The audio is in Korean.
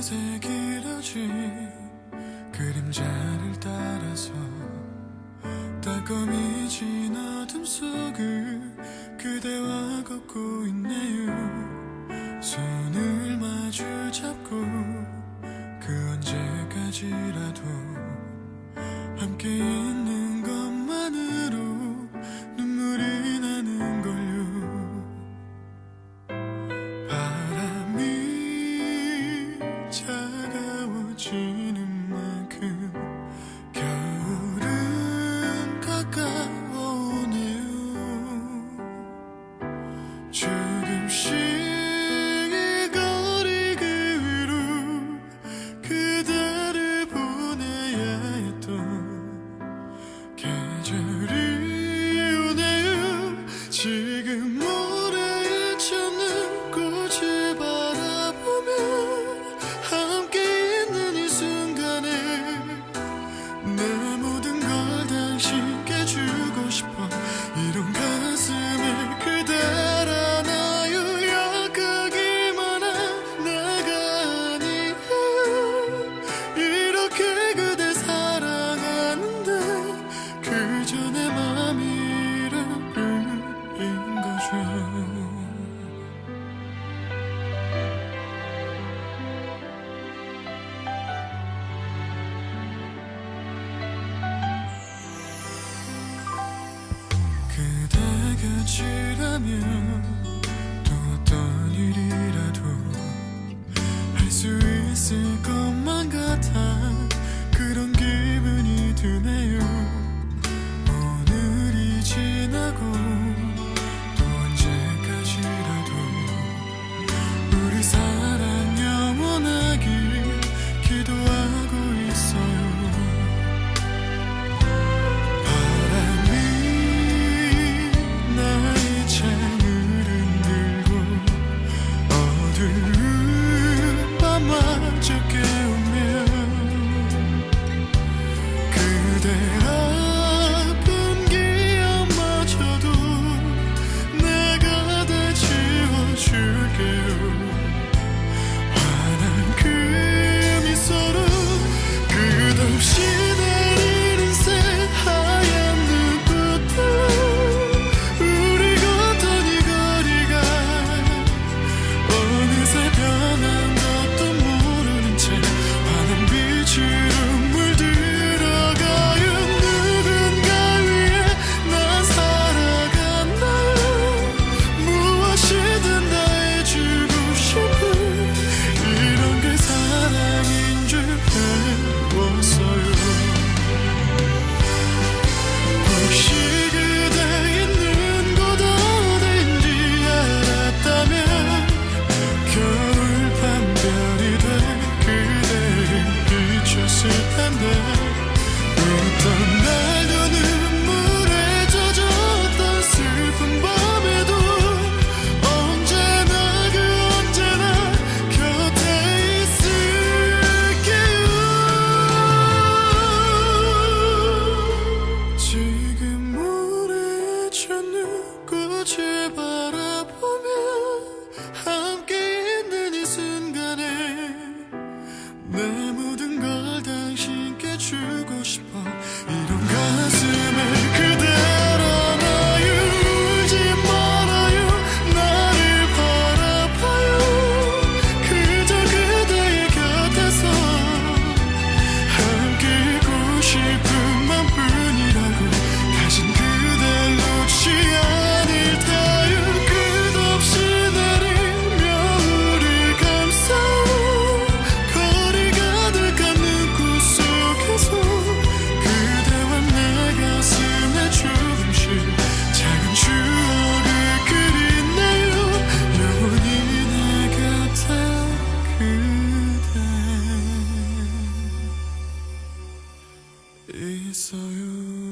새 길어진 그림자를 따라서 따검이진 어둠 속을 그대와 걷고 있네요. 손을 마주 잡고 그 언제까지라도 함께 있는 mieux. I saw you